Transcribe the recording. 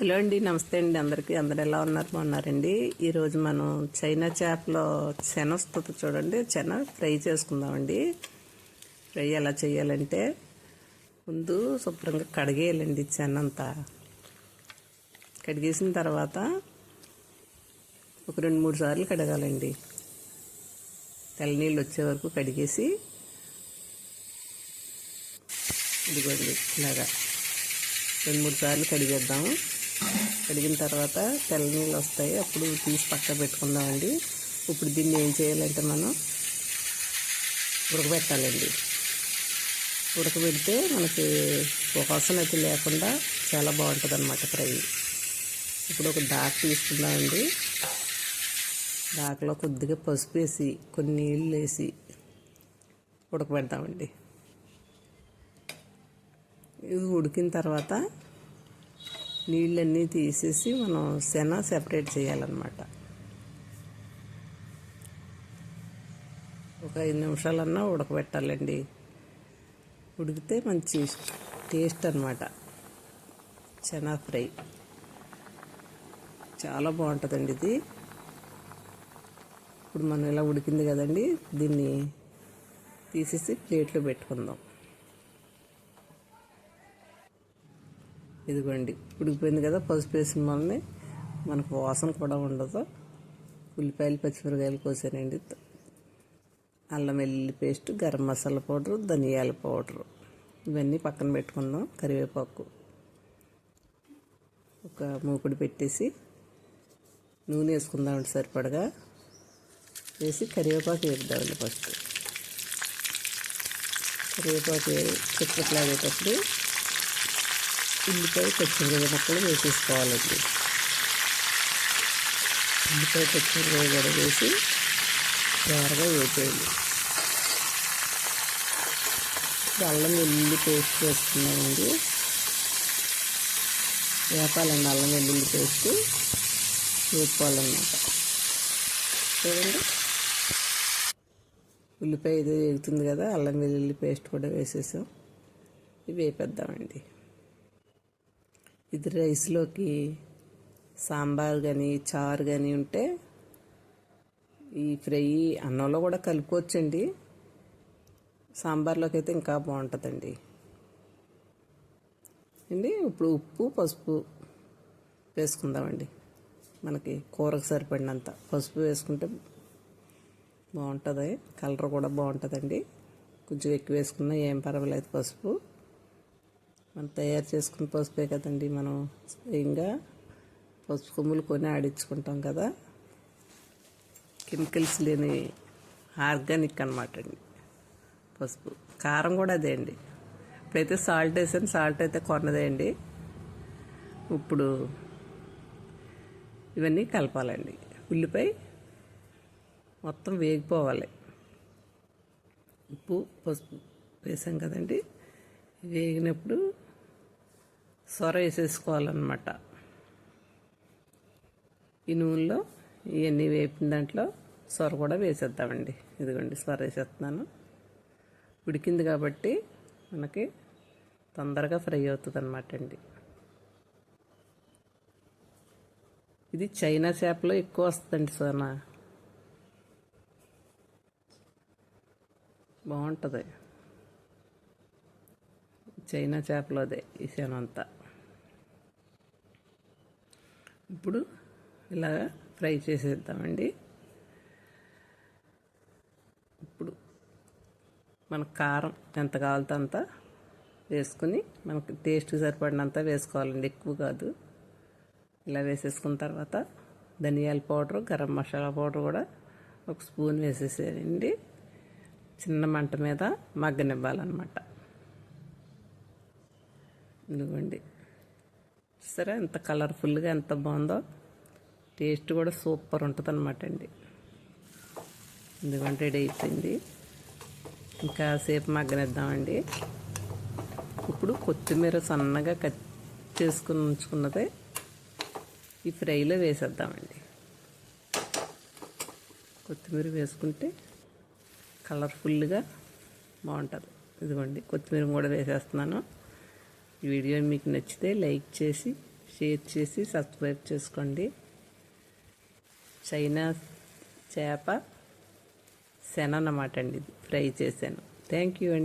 Hello అండి నమస్తే అండి. అందరికీ అందరు ఎలా ఉన్నారు? బాగున్నారండి. ఈరోజు మనం చైనా చేపలో శన వస్తుంది చూడండి. చెన ఫ్రై చేసుకుందామండి. ఫ్రై ఎలా చేయాలంటే ముందు శుభ్రంగా కడిగేయాలండి చెనంతా అంతా. కడిగేసిన తర్వాత ఒక రెండు మూడు సార్లు కడగాలండి. తెల్లనీళ్ళు వచ్చే వరకు కడిగేసి ఇదిగోండి ఇలాగా రెండు మూడు సార్లు కడిగేద్దాము. కడిగిన తర్వాత తెల్ల నీళ్ళు వస్తాయి. అప్పుడు తీసి పక్క పెట్టుకుందామండి. ఇప్పుడు దీన్ని ఏం చేయాలంటే మనం ఉడకబెట్టాలండి. ఉడకబెడితే మనకి వాసన అయితే లేకుండా చాలా బాగుంటుంది అనమాట ఫ్రై. ఇప్పుడు ఒక దాక తీసుకుందామండి. దాకలో కొద్దిగా పసుపు వేసి కొన్ని నీళ్ళు వేసి ఉడకబెడదామండి ఇది ఉడికిన తర్వాత నీళ్ళన్నీ తీసేసి మనం శన సెపరేట్ చేయాలన్నమాట. ఒక ఐదు నిమిషాలన్నా ఉడకబెట్టాలండి. ఉడికితే మంచి టేస్ట్ అనమాట శనా ఫ్రై. చాలా బాగుంటుందండి ఇది. ఇప్పుడు మనం ఇలా ఉడికింది కదండి దీన్ని తీసేసి ప్లేట్లో పెట్టుకుందాం. ఇదిగోండి ఉడికిపోయింది కదా పసుపు వేసిన మనల్ని మనకు వాసన కూడా ఉండదు. ఉల్లిపాయలు పచ్చిమిరకాయలు కోసానండి. అల్లం వెల్లుల్లి పేస్ట్ గరం మసాలా పౌడరు ధనియాల పౌడరు. ఇవన్నీ పక్కన పెట్టుకుందాం కరివేపాకు. ఒక మూకుడు పెట్టేసి నూనె వేసుకుందామండి సరిపడగా. వేసి కరివేపాకు వేద్దామండి ఫస్ట్. కరివేపాకు చిక్కట్లాగేటప్పుడు ఉల్లిపాయ పచ్చిమిరపకాయ ముక్కలు వేసేసుకోవాలండి. ఉల్లిపాయ పచ్చిమిరపకాయ కూడా వేసి త్వరగా వేసేయాలి అల్లం వెల్లుల్లి పేస్ట్ వేసుకున్నామండి వేపాలండి అల్లం వెల్లుల్లి పేస్ట్. వేపుకోవాలన్నమాట. చూడండి. ఉల్లిపాయ ఏదో వేగుతుంది కదా అల్లం వెల్లుల్లి పేస్ట్ కూడా వేసేసాం. ఇవి వేపేద్దామండి. ఇది రైస్లోకి సాంబార్ కానీ చారు కానీ ఉంటే ఈ ఫ్రై అన్నంలో కూడా కలుపుకోవచ్చండి. సాంబార్లోకి అయితే ఇంకా బాగుంటుందండి. అండి ఇప్పుడు ఉప్పు పసుపు వేసుకుందామండి. మనకి కూరకు సరిపడినంత పసుపు వేసుకుంటే బాగుంటుంది. కలర్ కూడా బాగుంటుందండి. కొంచెం ఎక్కువ వేసుకున్నా ఏం పర్వాలేదు పసుపు. మనం తయారు చేసుకున్న పసుపే కదండి మనం స్వయంగా పసుపు కొమ్ములు కొని ఆడించుకుంటాం కదా. కెమికల్స్ లేని ఆర్గానిక్ అనమాట అండి పసుపు. కారం కూడా అదే అండి. ఇప్పుడైతే సాల్ట్ వేసాను సాల్ట్ అయితే కొన్నదే అండి. ఇప్పుడు ఇవన్నీ కలపాలండి. ఉల్లిపాయ మొత్తం వేగిపోవాలి. ఉప్పు పసుపు వేసాం కదండి. వేగినప్పుడు సొర వేసేసుకోవాలన్నమాట ఈ నూనెలో ఇవన్నీ వేపిన దాంట్లో సొర కూడా వేసేద్దామండి. ఇదిగోండి సొర వేసేస్తున్నాను. ఉడికింది కాబట్టి మనకి తొందరగా ఫ్రై అవుతుంది అనమాట అండి. ఇది చైనా చేపలో ఎక్కువ వస్తుందండి సోనా. బాగుంటుంది. చైనా చేపలోదే ఈ అంతా ఇప్పుడు ఇలా ఫ్రై చేసేద్దామండి. ఇప్పుడు మనకు కారం ఎంత కావాలితే అంత వేసుకుని మనకి టేస్ట్కి సరిపడినంత వేసుకోవాలండి ఎక్కువ కాదు. ఇలా వేసేసుకున్న తర్వాత ధనియాల పౌడర్ గరం మసాలా పౌడర్ కూడా ఒక స్పూన్ వేసేసేయండి. చిన్న మంట మీద మగ్గనివ్వాలన్నమాట. ఇదిగోండి. సరే ఎంత కలర్ఫుల్గా ఎంత బాగుందో. టేస్ట్ కూడా సూపర్ ఉంటుంది అనమాట అండి. ఎందుకంటే రెడీ అయిపోయింది. ఇంకా సేపు మగ్గనిద్దామండి. ఇప్పుడు కొత్తిమీర సన్నగా కట్ చేసుకుని ఉంచుకున్నదే ఈ ఫ్రైలో వేసేద్దామండి. కొత్తిమీర వేసుకుంటే కలర్ఫుల్గా బాగుంటుంది. ఇదిగోండి కొత్తిమీర కూడా వేసేస్తున్నాను. ఈ వీడియో మీకు నచ్చితే లైక్ చేసి షేర్ చేసి సబ్స్క్రైబ్ చేసుకోండి. చైనా చేప శన అన్నమాట అండి. ఇది ఫ్రై చేశాను. థ్యాంక్ యూ అండి.